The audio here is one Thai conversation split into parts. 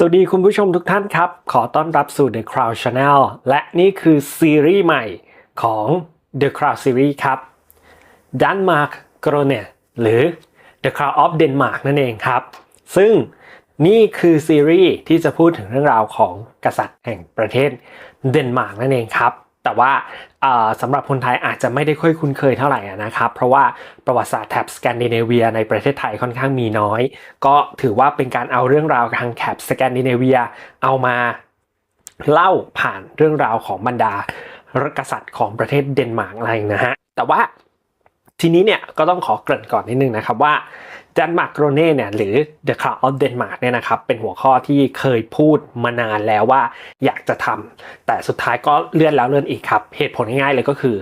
สวัสดีคุณผู้ชมทุกท่านครับ ขอต้อนรับสู่ The Crown Channel และนี่คือซีรีส์ใหม่ของ The Crown Series ครับ Denmark g r o n e หรือ The Crown of Denmark นั่นเองครับ ซึ่งนี่คือซีรีส์ที่จะพูดถึงเรื่องราวของกษัตริย์แห่งประเทศเดนมาร์กนั่นเองครับ แต่ว่าสำหรับคนไทยอาจจะไม่ได้ค่อยคุ้นเคยเท่าไหร่นะครับ เพราะว่าประวัติศาสตร์แถบสแกนดิเนเวียในประเทศไทยค่อนข้างมีน้อย ก็ถือว่าเป็นการเอาเรื่องราวทางแถบสแกนดิเนเวียเอามาเล่าผ่านเรื่องราวของบรรดากษัตริย์ของประเทศเดนมาร์กอะไรนะฮะ แต่ว่าทีนี้เนี่ยก็ต้องขอเกริ่นก่อนนิดนึงนะครับว่า ดนมาร์กโรเน่เนี่ยหรือ The Crown of Denmark เนี่ยนะครับเป็นหัวข้อที่เคยพูดมานานแล้วว่าอยากจะทำแต่สุดท้ายก็เลื่อนแล้วเลื่อนอีกครับ เหตุผลง่ายๆเลยก็คือ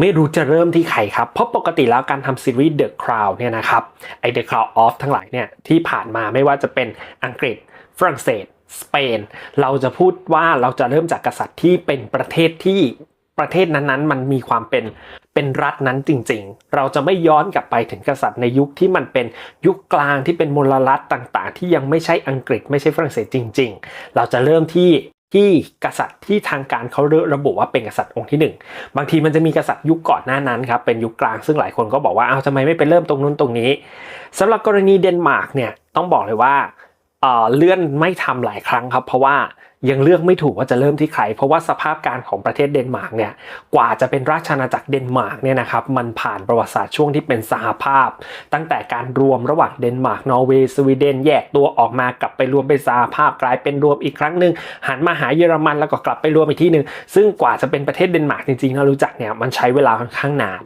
ไม่รู้จะเริ่มที่ใครครับ เพราะปกติแล้วการทำซีรีส์ The Crown เนี่ยนะครับไอ The Crown of ทั้งหลายเนี่ยที่ผ่านมาไม่ว่าจะเป็นอังกฤษฝรั่งเศส สเปน เราจะพูดว่าเราจะเริ่มจากกษัตริย์ที่เป็นประเทศที่ประเทศนั้นๆ มันมีความเป็น เป็นรัฐนั้นจริงๆ เราจะไม่ย้อนกลับไปถึงกษัตริย์ในยุคที่มันเป็นยุคกลางที่เป็นมลรัฐต่างๆ ที่ยังไม่ใช่อังกฤษไม่ใช่ฝรั่งเศสจริง ๆ เราจะเริ่มที่ที่กษัตริย์ที่ทางการเขาระบุว่าเป็นกษัตริย์องค์ที่หนึ่งบางทีมันจะมีกษัตริย์ยุคก่อนหน้านั้นครับเป็นยุคกลางซึ่งหลายคนก็บอกว่าอ้าวทำไมไม่ไปเริ่มตรงนู้นตรงนี้สำหรับกรณีเดนมาร์กเนี่ยต้องบอกเลยว่า เลื่อนไม่ทำหลายครั้งครับ เพราะว่ายังเลือกไม่ถูกว่าจะเริ่มที่ใคร เพราะว่าสภาพการของประเทศเดนมาร์กเนี่ยกว่าจะเป็นราชอาณาจักรเดนมาร์กเนี่ยนะครับมันผ่านประวัติศาสตร์ช่วงที่เป็นสหภาพ ตั้งแต่การรวมระหว่างเดนมาร์กนอร์เวย์สวีเดนแยกตัวออกมากลับไปรวมเป็นสหภาพกลายเป็นรวมอีกครั้งหนึ่งหันมาหาเยอรมันแล้วก็กลับไปรวมอีกที่หนึ่งซึ่งกว่าจะเป็นประเทศเดนมาร์กจริงๆเรารู้จักเนี่ยมันใช้เวลาค่อนข้างนาน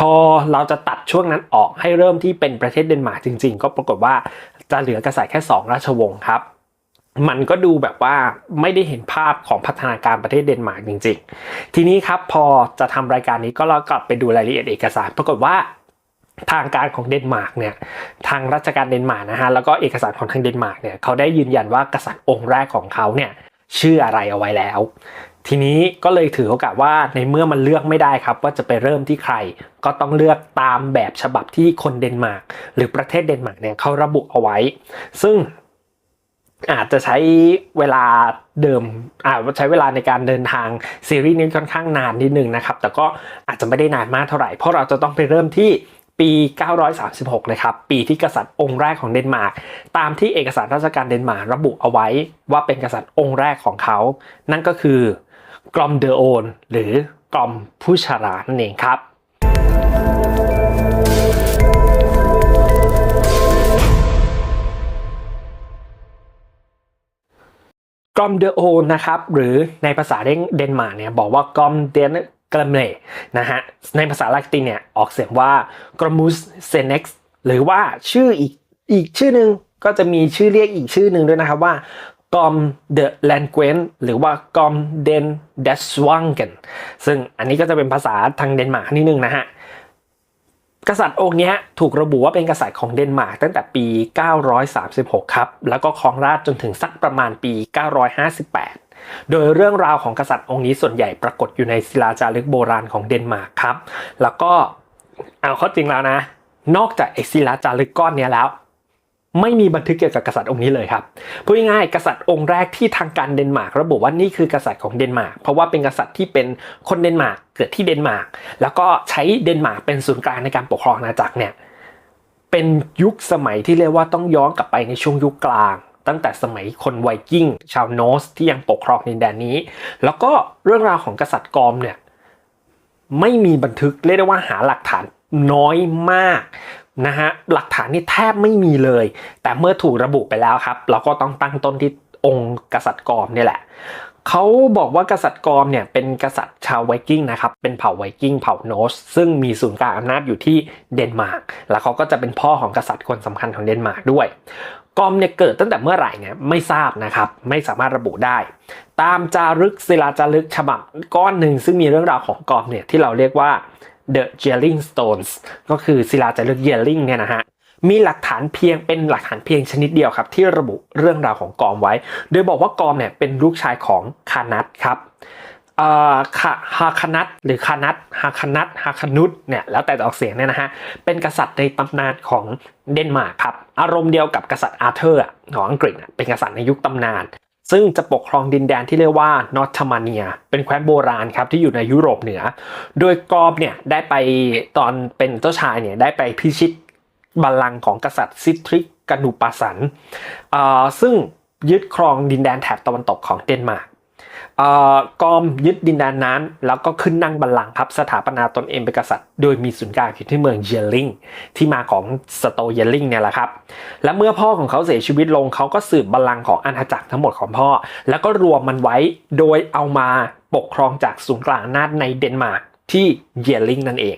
พอเราจะตัดช่วงนั้นออกให้เริ่มที่เป็นประเทศเดนมาร์กจริงๆ ก็ปรากฏว่า จะเหลือกษัตริย์แค่ 2 ราชวงศ์ครับ มันก็ดูแบบว่าไม่ได้เห็นภาพของพัฒนาการประเทศเดนมาร์กจริง ๆ ทีนี้ครับพอจะทำรายการนี้ก็เรากลับไปดูรายละเอียดเอกสาร ปรากฏว่าทางการของเดนมาร์กเนี่ยทางราชการเดนมาร์กนะฮะแล้วก็เอกสารของทางเดนมาร์กเนี่ยเขาได้ยืนยันว่ากษัตริย์องค์แรกของเขาเนี่ยชื่ออะไรเอาไว้แล้ว ทีนี้ก็เลยถือโอกาสว่าในเมื่อมันเลือกไม่ได้ครับ ว่าจะไปเริ่มที่ใคร ก็ต้องเลือกตามแบบฉบับที่คนเดนมาร์กหรือประเทศเดนมาร์กเนี่ยเขาระบุเอาไว้ ซึ่งอาจจะใช้เวลาเดิมอาจจะใช้เวลาในการเดินทางซีรีส์นี้ค่อนข้างนานนิดนึงนะครับ แต่ก็อาจจะไม่ได้นานมากเท่าไหร่ เพราะเราจะต้องไปเริ่มที่ปี 936 นะครับ ปีที่กษัตริย์องค์แรกของเดนมาร์ก ตามที่เอกสารราชการเดนมาร์กระบุเอาไว้ว่าเป็นกษัตริย์องค์แรกของเขา นั่นก็คือ กรอมเดอโอนหรือกรอมผู้ชรานั่นเองครับกอมเดอโอนนะครับหรือในภาษาเดนมาร์กเนี่ยบอกว่ากอมเดนกรมเลนะฮะในภาษาลาตินเนี่ยออกเสียงว่ากรมุสเซเน็กซ์หรือว่าชื่ออีกอีกชื่อหนึ่งก็จะมีชื่อเรียกอีกชื่อหนึ่งด้วยนะครับว่า กอมเดอะแลนเกวนหรือว่ากอมเดนเดสวังเกนซึ่งอันนี้ก็จะเป็นภาษาทางเดนมาร์กนิดนึงนะฮะกษัตริย์องค์นี้ถูกระบุว่าเป็นกษัตริย์ของเดนมาร์กตั้งแต่ปี 936 ครับ แล้วก็ครองราชจนถึงสักประมาณปี 958 โดยเรื่องราวของกษัตริย์องค์นี้ส่วนใหญ่ปรากฏอยู่ในศิลาจารึกโบราณของเดนมาร์กครับ แล้วก็เอาข้อจริงแล้วนะ นอกจากไอศิลาจารึกก้อนนี้แล้ว ไม่มีบันทึกเกี่ยวกับกษัตริย์องค์นี้เลยครับพูดง่ายๆกษัตริย์องค์แรกที่ทางการเดนมาร์กระบุว่านี่คือกษัตริย์ของเดนมาร์กเพราะว่าเป็นกษัตริย์ที่เป็นคนเดนมาร์กเกิดที่เดนมาร์กแล้วก็ใช้เดนมาร์กเป็นศูนย์กลางในการปกครองอาณาจักรเนี่ยเป็นยุคสมัยที่เรียกว่าต้องย้อนกลับไปในช่วงยุคกลาง ตั้งแต่สมัยคนไวกิ้งชาวโนสที่ยังปกครองดินแดนนี้ แล้วก็เรื่องราวของกษัตริย์กอมเนี่ยไม่มีบันทึกเรียกได้ว่าหาหลักฐานน้อยมาก นะฮะหลักฐานนี่แทบไม่มีเลย แต่เมื่อถูกระบุไปแล้วครับ เราก็ต้องตั้งต้นที่องค์กษัตริย์กอมนี่แหละเขาบอกว่ากษัตริย์กอมเนี่ยเป็นกษัตริย์ชาวไวกิ้งนะครับเป็นเผ่าไวกิ้งเผ่าโนส ซึ่งมีศูนย์กลางอำนาจอยู่ที่เดนมาร์กแล้วเขาก็จะเป็นพ่อของกษัตริย์คนสำคัญของเดนมาร์กด้วยกอมเนี่ยเกิดตั้งแต่เมื่อไหร่เนี่ยไม่ทราบนะครับไม่สามารถระบุได้ ตามจารึกศิลาจารึกฉบับก้อนหนึ่งซึ่งมีเรื่องราวของกอมเนี่ยที่เราเรียกว่า The Jelling Stones ก็คือศิลาจารึกเยลลิงเนี่ยนะฮะมีหลักฐานเพียงเป็นหลักฐานเพียงชนิดเดียวครับ ที่ระบุเรื่องราวของกอมไว้ โดยบอกว่ากอมเนี่ยเป็นลูกชายของคานัทครับฮาคานัทหรือคานัทฮาคานัทฮาคานุตเนี่ยแล้วแต่ออกเสียงเนี่ยนะฮะเป็นกษัตริย์ในตำนานของเดนมาร์กครับอารมณ์เดียวกับกษัตริย์อาร์เธอร์ของอังกฤษเป็นกษัตริย์ในยุคตำนาน ซึ่งจะปกครองดินแดนที่เรียกว่านอตมาเนีย เป็นแคว้นโบราณครับที่อยู่ในยุโรปเหนือ โดยกอบเนี่ยได้ไปตอนเป็นเจ้าชายเนี่ยได้ไปพิชิตบัลลังก์ของกษัตริย์ซิทริกกนุปัสสันเอ่อซึ่งยึดครองดินแดนแถบตะวันตกของเดนมาร์ก กอมยึดดินแดนนั้น แล้วก็ขึ้นนั่งบัลลังก์ครับ สถาปนาตนเองเป็นกษัตริย์ โดยมีศูนย์กลางอยู่ที่เมืองเยลลิงที่มาของสโตเยลลิงเนี่ยแหละครับ และเมื่อพ่อของเขาเสียชีวิตลงเขาก็สืบบัลลังก์ของอาณาจักรทั้งหมดของพ่อ แล้วก็รวมมันไว้โดยเอามาปกครองจากศูนย์กลางอำนาจในเดนมาร์กที่เยลลิงนั่นเอง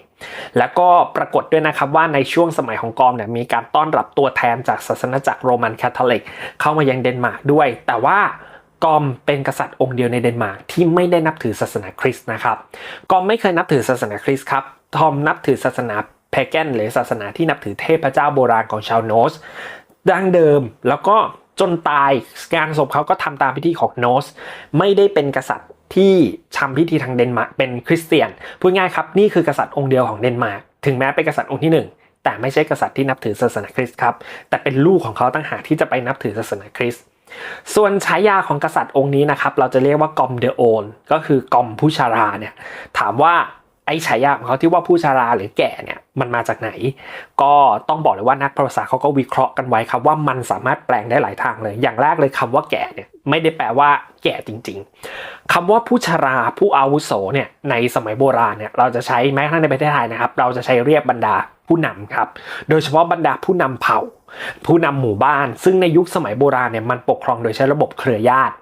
แล้วก็ปรากฏด้วยนะครับว่าในช่วงสมัยของกอมเนี่ยมีการต้อนรับตัวแทนจากศาสนาจักรโรมันคาทอลิกเข้ามายังเดนมาร์กด้วย แต่ว่า กอมเป็นกษัตริย์องค์เดียวในเดนมาร์กที่ไม่ได้นับถือศาสนาคริสต์นะครับ กอมไม่เคยนับถือศาสนาคริสต์ครับ ทอมนับถือศาสนาเพแกนหรือศาสนาที่นับถือเทพเจ้าโบราณของชาวโนส ดั้งเดิมแล้วก็จนตายการศพเขาก็ทำตามพิธีของโนส ไม่ได้เป็นกษัตริย์ที่ทำพิธีทางเดนมาร์กเป็นคริสเตียนพูดง่ายครับนี่คือกษัตริย์องค์เดียวของเดนมาร์กถึงแม้เป็นกษัตริย์องค์ที่หนึ่งแต่ไม่ใช่กษัตริย์ที่นับถือศาสนาคริสต์ครับแต่เป็นลูกของเขาตั้งหากที่จะไปนับถือศาสนาคริสต์ ส่วนฉายาของกษัตริย์องค์นี้นะครับ เราจะเรียกว่ากอมเดโอนก็คือกอมผู้ชาราเนี่ย ถามว่าไอ้ฉายาของเขาที่ว่าผู้ชาราหรือแก่เนี่ยมันมาจากไหน ก็ต้องบอกเลยว่านักประวัติศาสตร์เขาก็วิเคราะห์กันไว้ครับว่ามันสามารถแปลงได้หลายทางเลย อย่างแรกเลยคำว่าแก่เนี่ยไม่ได้แปลว่าแก่จริง ๆคำว่าผู้ชราผู้อาวุโสเนี่ยในสมัยโบราณเนี่ยเราจะใช้แม้กระทั่งในประเทศไทยนะครับ เราจะใช้เรียกบรรดาผู้นำครับ โดยเฉพาะบรรดาผู้นำเผ่า ผู้นำหมู่บ้าน ซึ่งในยุคสมัยโบราณเนี่ยมันปกครองโดยใช้ระบบเครือญาติ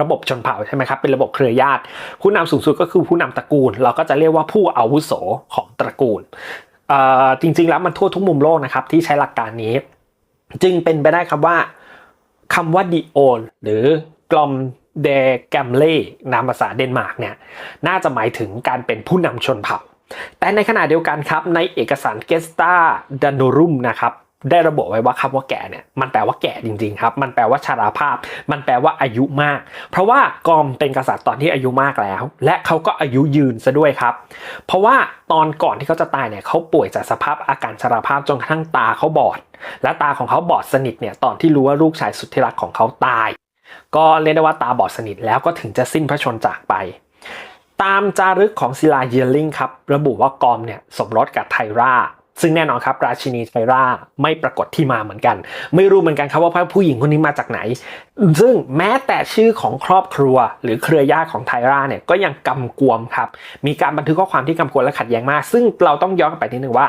ระบบชนเผ่าใช่ไหมครับเป็นระบบเครือญาติ ผู้นำสูงสุดก็คือผู้นำตระกูล เราก็จะเรียกว่าผู้อาวุโสของตระกูลจริงๆแล้วมันทั่วทุกมุมโลกนะครับที่ใช้หลักการนี้ จึงเป็นไปได้ครับว่าคำว่าดีโอนหรือกลอมเดแกมเล่นามภาษาเดนมาร์กเนี่ยน่าจะหมายถึงการเป็นผู้นำชนเผ่า แต่ในขณะเดียวกันครับในเอกสารเกสตาดันโดรุมนะครับ ได้ระบุไว้ว่าคำว่าแก่เนี่ยมันแปลว่าแก่จริงๆครับ มันแปลว่าชราภาพ มันแปลว่าอายุมาก เพราะว่ากอมเป็นกษัตริย์ตอนที่อายุมากแล้ว และเขาก็อายุยืนซะด้วยครับ เพราะว่าตอนก่อนที่เขาจะตายเนี่ยเขาป่วยจากสภาพอาการชราภาพจนกระทั่งตาเขาบอด และตาของเขาบอดสนิทเนี่ยตอนที่รู้ว่าลูกชายสุดที่รักของเขาตาย ก็เรียกได้ว่าตาบอดสนิทแล้วก็ถึงจะสิ้นพระชนม์จากไปตามจารึกของศิลาเยลลิงครับระบุว่ากอมเนี่ยสมรสกับไทรา ซึ่งแน่นอนครับราชินีไทราไม่ปรากฏที่มาเหมือนกัน ไม่รู้เหมือนกันครับว่าผู้หญิงคนนี้มาจากไหน ซึ่งแม้แต่ชื่อของครอบครัว หรือเครือญาติของไทราเนี่ยก็ยังกำกวมครับมีการบันทึกข้อความที่กำกวมและขัดแย้งมาก ซึ่งเราต้องย้อนไปนิดนึงว่า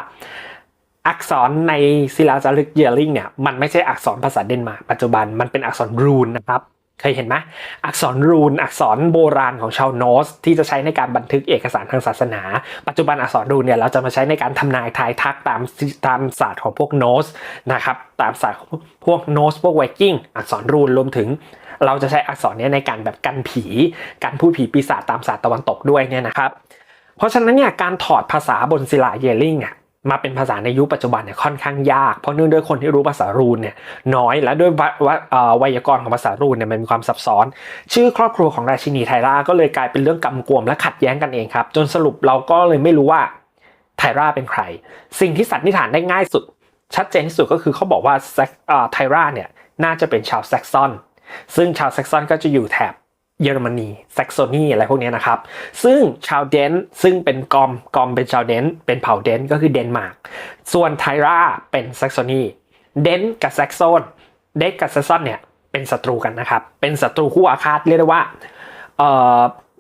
อักษรในศิลาจารึกเยลลิงเนี่ยมันไม่ใช่อักษรภาษาเดนมาร์กปัจจุบันมันเป็นอักษรรูนนะครับ เคยเห็นไหมอักษรรูน อักษรโบราณของชาวโนส ที่จะใช้ในการบันทึกเอกสารทางศาสนา ปัจจุบันอักษรรูนเนี่ยเราจะมาใช้ในการทำนายทายทักตามตามศาสตร์ของพวกโนสนะครับตามศาสตร์ของพวกโนสพวกไวกิ้งอักษรรูนรวมถึง เราจะใช้อักษรเนี้ในการแบบกันผีการพูดผีปีศาจตามศาสตร์ตะวันตกด้วยเนี่ยนะครับ เพราะฉะนั้นเนี่ยการถอดภาษาบนศิลาเยลลิงอะ มาเป็นภาษาในยุคปัจจุบันเนี่ยค่อนข้างยาก เพราะเนื่องด้วยคนที่รู้ภาษารูนเนี่ยน้อยและด้วยวไวยากรณ์ของภาษารูนเนี่ยมันมีความซับซ้อน ชื่อครอบครัวของราชินีไทราก็เลยกลายเป็นเรื่องกำกวมและขัดแย้งกันเองครับ จนสรุปเราก็เลยไม่รู้ว่าไทราเป็นใคร สิ่งที่สันนิษฐานได้ง่ายสุด ชัดเจนที่สุดก็คือเขาบอกว่าไทราเนี่ยน่าจะเป็นชาวแซกซอนซึ่งชาวแซกซอนก็จะอยู่แถบ เยอรมนีแซกโซนีอะไรพวกนี้นะครับ ซึ่งชาวเดนซึ่งเป็นกอมกอมเป็นชาวเดนเป็นเผ่าเดนก็คือเดนมาร์กส่วนไทราเป็นแซกโซนีเดนกับแซกโซนเดนกับแซกซอนเนี่ยเป็นศัตรูกันนะครับ เป็นศัตรูคู่อาฆาตเรียกได้ว่า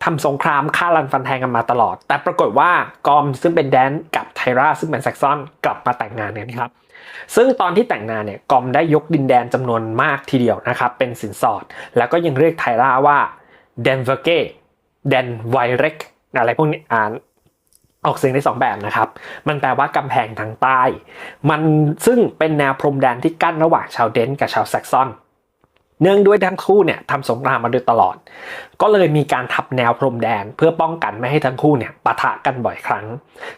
ทำสงครามฆ่ารันฟันแทงกันมาตลอด แต่ปรากฏว่ากอมซึ่งเป็นแดนกับไทราซึ่งเป็นแซกซอนกลับมาแต่งงานกันครับซึ่งตอนที่แต่งงานเนี่ยกอมได้ยกดินแดนจำนวนมากทีเดียวนะครับเป็นสินสอด แล้วก็ยังเรียกไทราว่า เดนเวอร์เกเดนไวเรกอะไรพวกนี้อ่านออกเสียงได้สองแบบนะครับ มันแปลว่ากำแพงทางใต้ มันซึ่งเป็นแนวพรมแดนที่กั้นระหว่างชาวเดนกับชาวแซกซอน เนื่องด้วยทั้งคู่เนี่ยทำสงครามมาโดยตลอด ก็เลยมีการทับแนวพรมแดนเพื่อป้องกันไม่ให้ทั้งคู่เนี่ยปะทะกันบ่อยครั้ง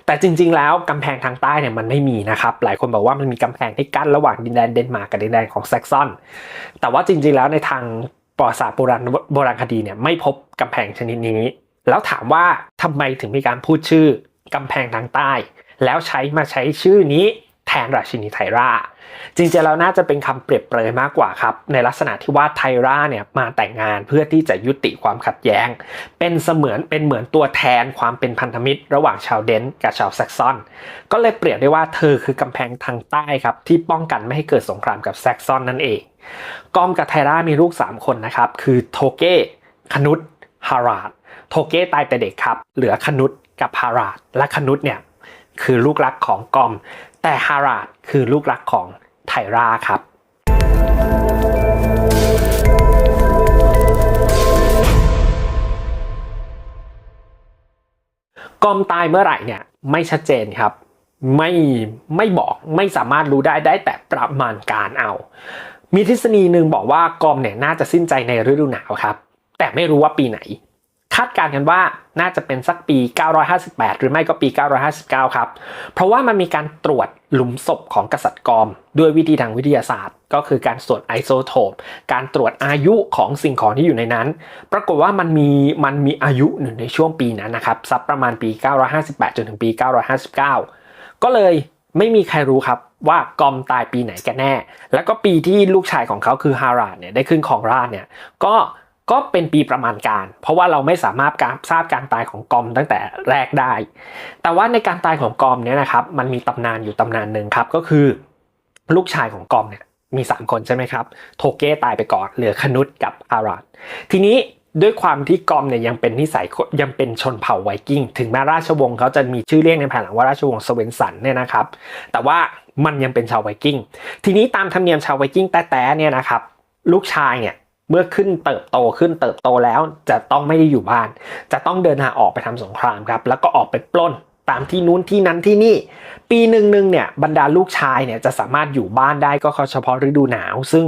แต่จริง ๆ แล้วกำแพงทางใต้เนี่ยมันไม่มีนะครับ หลายคนบอกว่ามันมีกำแพงที่กั้นระหว่างดินแดนเดนมาร์กกับดินแดนของแซกซอน แต่ว่าจริง ๆ แล้วในทาง ประวัติศาสตร์โบราณโบราณคดีเนี่ยไม่พบกำแพงชนิดนี้ แล้วถามว่าทำไมถึงมีการพูดชื่อกำแพงทางใต้ แล้วใช้มาใช้ชื่อนี้ แทนราชินีไทราจริงๆแล้วน่าจะเป็นคำเปรียบเปรยมากกว่าครับ ในลักษณะที่ว่าไทราเนี่ยมาแต่งงานเพื่อที่จะยุติความขัดแย้ง เป็นเสมือนเป็นเหมือนตัวแทนความเป็นพันธมิตร ระหว่างชาวเดนกับชาวแซกซอน ก็เลยเปรียบได้ว่าเธอคือกำแพงทางใต้ครับที่ป้องกันไม่ให้เกิดสงครามกับแซกซอนนั่นเองกอมกับไทรามีลูก 3 คนนะครับคือโทเก้คนุษฮาราดโทเก้ตายแต่เด็กครับ เหลือคนุษกับฮาราดและคนุษเนี่ยคือลูกรักของกอม แต่ฮาราดคือลูกรักของไทราครับกอมตายเมื่อไหร่เนี่ยไม่ชัดเจนครับ ไม่ไม่บอกไม่สามารถรู้ได้ได้แต่ประมาณการเอา มีทฤษฎีหนึ่งบอกว่ากอมเนี่ยน่าจะสิ้นใจในฤดูหนาวครับ แต่ไม่รู้ว่าปีไหน ดการณ์กันว่าน่าจะเป็นสักปี 958 หรือไม่ก็ปี 959 ครับ เพราะว่ามันมีการตรวจหลุมศพของกษัตริย์กอม ด้วยวิธีทางวิทยาศาสตร์ ก็คือการตรวจไอโซโทป การตรวจอายุของสิ่งของที่อยู่ในนั้น ปรากฏว่ามันมีมันมีอายุหนึ่งในช่วงปีนั้นนะครับสักประมาณปี 958 จนถึงปี 959 ก็เลยไม่มีใครรู้ครับว่ากอมตายปีไหนกันแน่ แล้วก็ปีที่ลูกชายของเขาคือฮาราดเนี่ยได้ขึ้นของราชเนี่ยก็ ก็เป็นปีประมาณการ เพราะว่าเราไม่สามารถการทราบการตายของกอมตั้งแต่แรกได้ แต่ว่าในการตายของกอมเนี่ยนะครับมันมีตำนานอยู่ตำนานหนึ่งครับก็คือ ลูกชายของกอมเนี่ยมี 3 คนใช่ไหมครับ โทเก้ตายไปก่อน เหลือคนุษกับฮาราดทีนี้ด้วยความที่กอมเนี่ยยังเป็นนิสัยยังเป็นชนเผ่าไวกิ้ง ถึงแม้ราชวงศ์เขาจะมีชื่อเรียกในภายหลังว่าราชวงศ์สเวนสันเนี่ยนะครับ แต่ว่ามันยังเป็นชาวไวกิ้ง ทีนี้ตามธรรมเนียมชาวไวกิ้งแต่แต่เนี่ยนะครับ ลูกชายเนี่ย เมื่อขึ้นเติบโตขึ้นเติบโตแล้วจะต้องไม่ได้อยู่บ้าน จะต้องเดินทาออกไปทำสงครามครับแล้วก็ออกไปปล้นตามที่นู้นที่นั้นที่นี่ ปีหนึ่งหนึ่งเนี่ยบรรดาลูกชายเนี่ยจะสามารถอยู่บ้านได้ก็เฉพาะฤดูหนาว ซึ่ง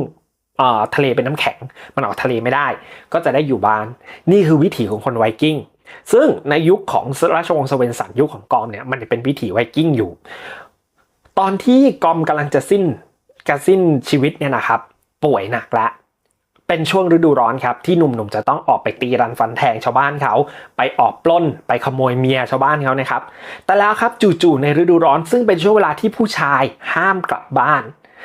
ทะเลเป็นน้ำแข็งมันออกทะเลไม่ได้ ก็จะได้อยู่บ้าน นี่คือวิถีของคนไวกิ้งซึ่งในยุคของราชวงศ์สเวนสันยุคของกอมเนี่ยมันเป็นวิถีไวกิ้งอยู่ ตอนที่กอมกำลังจะสิ้นกะสิ้นชีวิตเนี่ยนะครับ ป่วยหนักแล้ว เป็นช่วงฤดูร้อนครับที่หนุ่มๆจะต้องออกไปตีรันฟันแทงชาวบ้านเขา ไปออกปล้น ไปขโมยเมียชาวบ้านเขานะครับ แต่แล้วครับจู่ๆในฤดูร้อน ซึ่งเป็นช่วงเวลาที่ผู้ชายห้ามกลับบ้าน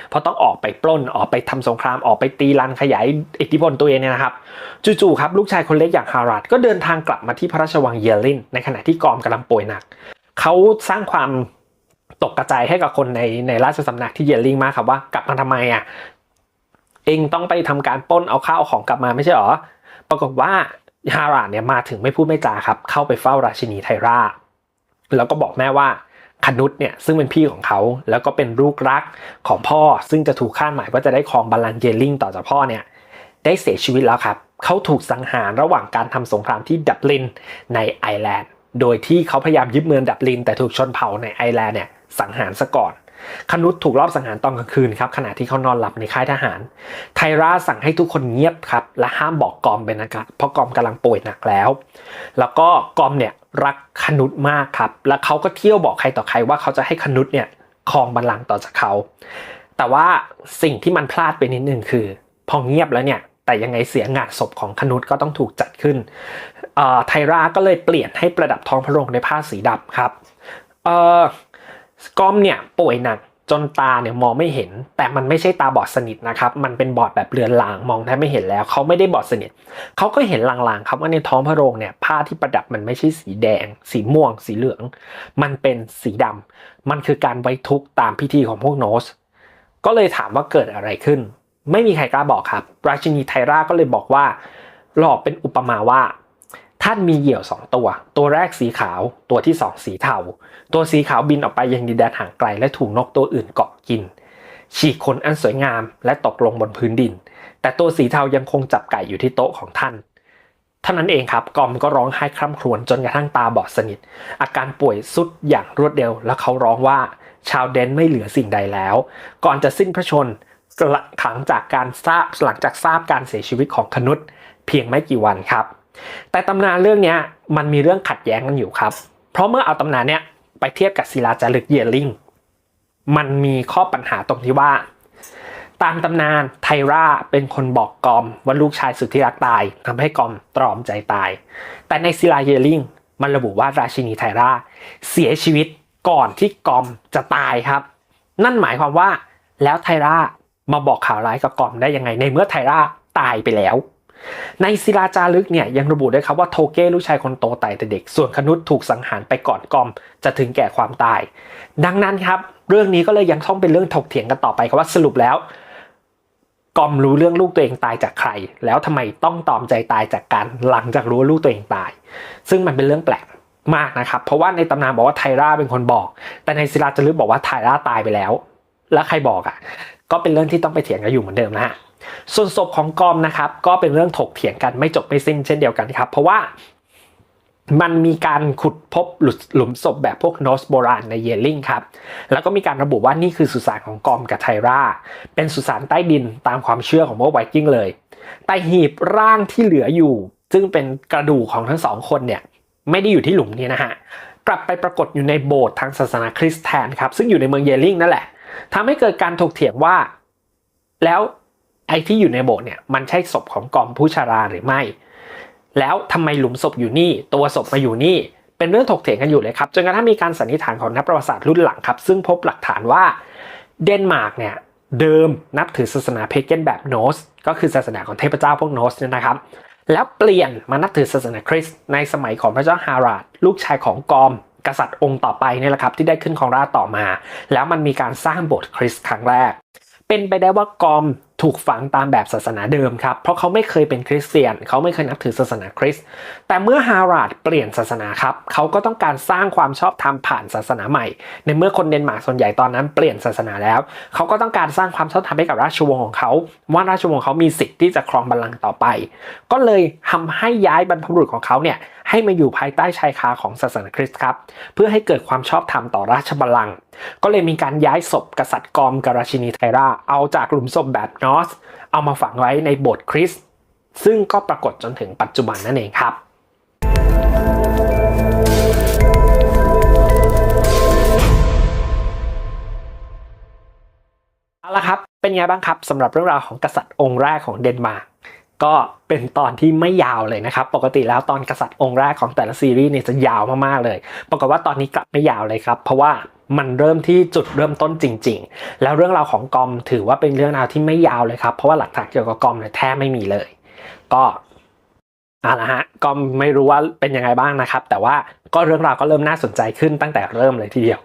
เพราะต้องออกไปปล้นออกไปทำสงครามออกไปตีรันขยายอิทธิพลตัวเองเนี่ยนะครับ จู่ๆครับลูกชายคนเล็กอย่างฮารัดก็เดินทางกลับมาที่พระราชวังเยลิน ในขณะที่กอมกำลังป่วยหนักเขาสร้างความตกกระจายให้กับคนในในราชสำนักที่เยลิงมากครับว่ากลับมาทำไมอะ เองต้องไปทำการป้นเอาข้าวของกลับมาไม่ใช่หรอ ปรากฏว่าฮาราเนี่ยมาถึงไม่พูดไม่จาครับ เข้าไปเฝ้าราชินีไทรา แล้วก็บอกแม่ว่าคนุษเนี่ยซึ่งเป็นพี่ของเขาแล้วก็เป็นลูกรักของพ่อ ซึ่งจะถูกคาดหมายว่าจะได้ครองบัลลังก์เยลิงต่อจากพ่อเนี่ยได้เสียชีวิตแล้วครับเขาถูกสังหารระหว่างการทำสงครามที่ดับลินในไอร์แลนด์ โดยที่เขาพยายามยึดเมืองดับลินแต่ถูกชนเผ่าในไอร์แลนด์เนี่ยสังหารซะก่อน คนุษถูกรอบสังหารตอนกลางคืนครับขณะที่เขานอนหลับในค่ายทหาร ไทราสั่งให้ทุกคนเงียบครับและห้ามบอกกอมเป็นอากาศเพราะกอมกำลังป่วยหนักแล้ว แล้วก็กอมเนี่ยรักคนุษมากครับ และเขาก็เที่ยวบอกใครต่อใครว่าเขาจะให้คนุษเนี่ยครองบัลลังก์ต่อจากเขา แต่ว่าสิ่งที่มันพลาดไปนิดนึงคือ พอเงียบแล้วเนี่ยแต่ยังไงเสียงานศพของคนุษก็ต้องถูกจัดขึ้นไทราก็เลยเปลี่ยนให้ประดับท้องพระโรงในผ้าสีดำครับ ก้อมเนี่ยป่วยหนักจนตาเนี่ยมองไม่เห็น แต่มันไม่ใช่ตาบอดสนิทนะครับ มันเป็นบอดแบบเลือนลางมองแทบไม่เห็นแล้ว เขาไม่ได้บอดสนิทเขาก็เห็นลางๆครับว่าในท้องพระโรงเนี่ยผ้าที่ประดับมันไม่ใช่สีแดง สีม่วง สีเหลือง มันเป็นสีดำมันคือการไว้ทุกข์ตามพิธีของพวกโนส ก็เลยถามว่าเกิดอะไรขึ้น ไม่มีใครกล้าบอกครับ ราชินีไทราก็เลยบอกว่าหลอกเป็นอุปมาว่า ท่านมีเหยี่ยวสองตัว ตัวแรกสีขาว ตัวที่สองสีเทา ตัวสีขาวบินออกไปยังดินแดนห่างไกลและถูกนกตัวอื่นเกาะกิน ฉีกขนอันสวยงามและตกลงบนพื้นดิน แต่ตัวสีเทายังคงจับไก่อยู่ที่โต๊ะของท่าน เท่านั้นเองครับกอมก็ร้องไห้คร่ำครวญจนกระทั่งตาบอดสนิท อาการป่วยสุดอย่างรวดเร็ว และเขาร้องว่าชาวเดนไม่เหลือสิ่งใดแล้ว ก่อนจะสิ้นพระชนหลังจากการทราบหลังจากทราบการเสียชีวิตของคนุษเพียงไม่กี่วันครับ แต่ตำนานเรื่องนี้มันมีเรื่องขัดแย้งกันอยู่ครับ เพราะเมื่อเอาตำนานเนี้ยไปเทียบกับศิลาจารึกเยลลิงมันมีข้อปัญหาตรงที่ว่า ตามตำนานไทราเป็นคนบอกกอมว่าลูกชายสุดที่รักตายทำให้กอมตรอมใจตาย แต่ในศิลาเยลิงมันระบุว่าราชินีไทราเสียชีวิตก่อนที่กอมจะตายครับ นั่นหมายความว่าแล้วไทรามาบอกข่าวร้ายกับกอมได้ยังไงในเมื่อไทราตายไปแล้ว ในศิลาจารึกเนี่ยยังระบุด้วยครับว่าโทเก้ลูกชายคนโตตายแต่เด็ก ส่วนคนุษถูกสังหารไปก่อนกอม จะถึงแก่ความตาย ดังนั้นครับ เรื่องนี้ก็เลยยังต้องเป็นเรื่องถกเถียงกันต่อไปครับว่าสรุปแล้ว กอมรู้เรื่องลูกตัวเองตายจากใคร แล้วทำไมต้องตอมใจตายจากการหลังจากรู้ว่าลูกตัวเองตาย ซึ่งมันเป็นเรื่องแปลกมากนะครับ เพราะว่าในตำนานบอกว่าไทราเป็นคนบอก แต่ในศิลาจารึกบอกว่าไทราตายไปแล้ว แล้วใครบอกอะ ก็เป็นเรื่องที่ต้องไปเถียงกันอยู่เหมือนเดิมนะฮะส่วนศพของกอมนะครับ ก็เป็นเรื่องถกเถียงกันไม่จบไม่สิ้นเช่นเดียวกันครับ เพราะว่ามันมีการขุดพบหลุหลมศพแบบพวกโนสโบราณในเยลลิงครับ แล้วก็มีการระบุว่านี่คือสุสานของกอมกับไทรา เป็นสุสานใต้ดินตามความเชื่อของพวกไวกิ้งเลย แต่หีบร่างที่เหลืออยู่ ซึ่งเป็นกระดูกของทั้งสองคนเนี่ย ไม่ได้อยู่ที่หลุมนี้นะฮะ กลับไปปรากฏอยู่ในโบสถ์ทางศาสนาคริสต์แทนครับ ซึ่งอยู่ในเมืองเยลลิงนั่นแหละ ทำให้เกิดการถกเถียงว่า แล้วไอ้ที่อยู่ในโบสถ์เนี่ยมันใช่ศพของกอมผู้ชาราหรือไม่ แล้วทำไมหลุมศพอยู่นี่ ตัวศพมาอยู่นี่ เป็นเรื่องถกเถียงกันอยู่เลยครับจนกระทั่งมีการสันนิษฐานของนักประวัติศาสตร์รุ่นหลังครับซึ่งพบหลักฐานว่าเดนมาร์กเนี่ยเดิมนับถือศาสนาเพเกนแบบโนส ก็คือศาสนาของเทพเจ้าพวกโนสเนี่ยนะครับ แล้วเปลี่ยนมานับถือศาสนาคริสต์ในสมัยของพระเจ้าฮาราดลูกชายของกอม กษัตริย์องค์ต่อไปเนี่ยแหละครับที่ได้ขึ้นครองราชต่อมา แล้วมันมีการสร้างโบสถ์คริสต์ครั้งแรก เป็นไปได้ว่ากอม ถูกฝังตามแบบศาสนาเดิมครับ เพราะเขาไม่เคยเป็นคริสเตียน เขาไม่เคยนับถือศาสนาคริสต์แต่เมื่อฮาราดเปลี่ยนศาสนาครับ เขาก็ต้องการสร้างความชอบธรรมผ่านศาสนาใหม่ ในเมื่อคนเดนมาร์กส่วนใหญ่ตอนนั้นเปลี่ยนศาสนาแล้ว เขาก็ต้องการสร้างความชอบธรรมให้กับราชวงศ์ของเขา ว่าราชวงศ์เขามีสิทธิ์ที่จะครองบัลลังก์ต่อไป ก็เลยทำให้ย้ายบรรพบุรุษของเขาเนี่ยให้มาอยู่ภายใต้ชายคาของศาสนาคริสต์ครับ เพื่อให้เกิดความชอบธรรมต่อราชบัลลังก์ ก็เลยมีการย้ายศพกษัตริย์กอมกราชินีไทราเอาจากหลุมศพแบบนอส เอามาฝังไว้ในโบสถ์คริสต์ซึ่งก็ปรากฏจนถึงปัจจุบันนั่นเองครับเอาละครับ เป็นไงบ้างครับสำหรับเรื่องราวของกษัตริย์องค์แรกของเดนมาร์ก ก็เป็นตอนที่ไม่ยาวเลยนะครับ ปกติแล้วตอนกษัตริย์องค์แรกของแต่ละซีรีส์เนี่ยจะยาวมากๆเลย ปรากฏว่าตอนนี้กลับไม่ยาวเลยครับ เพราะว่ามันเริ่มที่จุดเริ่มต้นจริง ๆ แล้วเรื่องราวของกอมถือว่าเป็นเรื่องราวที่ไม่ยาวเลยครับ เพราะว่าหลักฐานเกี่ยวกับกอมเนี่ยแทบไม่มีเลย ก็เอาละฮะก็ไม่รู้ว่าเป็นยังไงบ้างนะครับ แต่ว่าก็เรื่องราวก็เริ่มน่าสนใจขึ้นตั้งแต่เริ่มเลยทีเดียว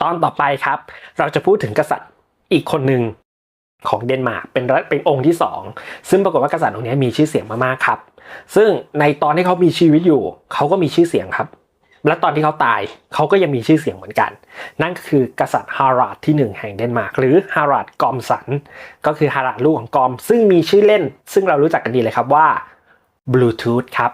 ตอนต่อไปครับ เราจะพูดถึงกษัตริย์อีกคนหนึ่ง ของเดนมาร์กเป็นรัฐเป็นองค์ที่สองซึ่งปรากฏว่ากษัตริย์องค์นี้มีชื่อเสียงมากๆครับ ซึ่งในตอนที่เขามีชีวิตอยู่ เขาก็มีชื่อเสียงครับ และตอนที่เขาตายเขาก็ยังมีชื่อเสียงเหมือนกัน นั่นก็คือกษัตริย์ฮาราดที่หนึ่งแห่งเดนมาร์กหรือฮาราดกอมสัน ก็คือฮาราดลูกของกอม ซึ่งมีชื่อเล่น ซึ่งเรารู้จักกันดีเลยครับว่าบลูทูธครับ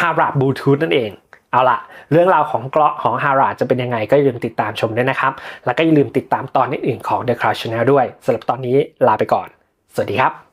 ฮาราดบลูทูธนั่นเอง เอาละเรื่องราวของเกราะของฮาราดจะเป็นยังไงก็อย่าลืมติดตามชมด้วยนะครับ แล้วก็อย่าลืมติดตามตอนอื่นๆของ The Crash Channel ด้วยสำหรับตอนนี้ลาไปก่อน สวัสดีครับ